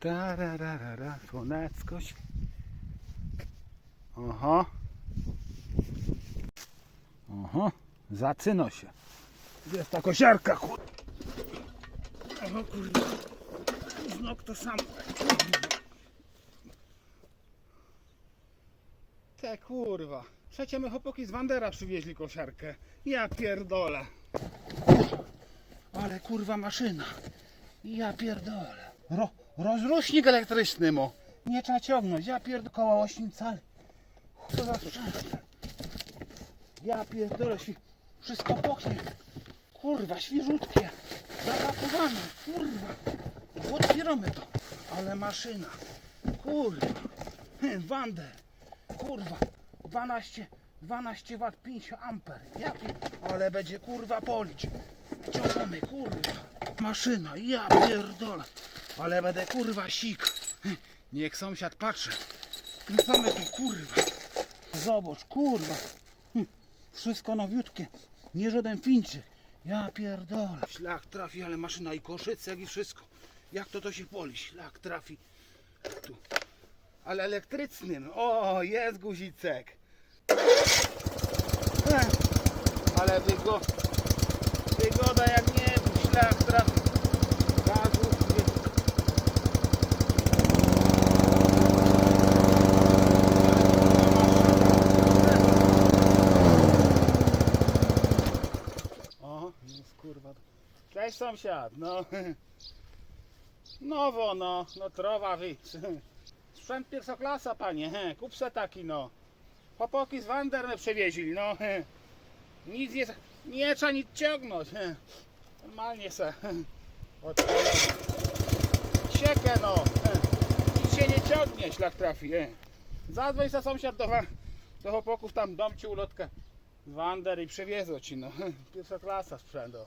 Tararara, słonecko. ś- Oho. Oho, zacyno się. Gdzie jest ta kosiarka, kur... Oho, kurde. Znok to samo. Te kurwa. Przecie my chłopaki z Wandera przywieźli kosiarkę. Ja pierdolę. Ale kurwa maszyna. Ja pierdolę. Ro, rozrusznik elektryczny mo. Nie trzeba ciągnąć. Ja pierdolę 8 cali. Co za sprzęt. Ja pierdolę. Świ... Wszystko pochnie. Kurwa, świeżutkie. Zapakowane. Kurwa. Otwieramy to. Ale maszyna. Kurwa. Hm, Wander. Kurwa. 12, 12 W 5 amper. Ja pier... Ale będzie kurwa polić. Ciągamy kurwa. Maszyna. Ja pierdolę. Ale będę kurwa sik. Niech sąsiad patrzy. No tu kurwa. Zobacz kurwa. Hm, Wszystko nowiutkie. Nie żaden Fińczyk. Ja pierdolę. Szlak trafi, ale maszyna i koszycek i wszystko. Jak to to się poli? Szlak trafi. Tu. Ale elektrycznym. O, jest guzicek. Ale wygo... wygoda jak nie szlak trafi. Jest kurwa. Cześć sąsiad, no. Nowo, no, no trowa wy. Sprzęt pierwszoklasa, panie, he. kup se taki, no. Chłopaki z Wander przewieźli, no. Nic nie, nie trzeba nic ciągnąć. Normalnie se. Siekę, no. Nic się nie ciągnie, szlak trafi. Zadzwoń se sąsiad do, do tam, dom ci ulotkę Wander i przewiezą ci, no. Pierwsza klasa sprzęt, o.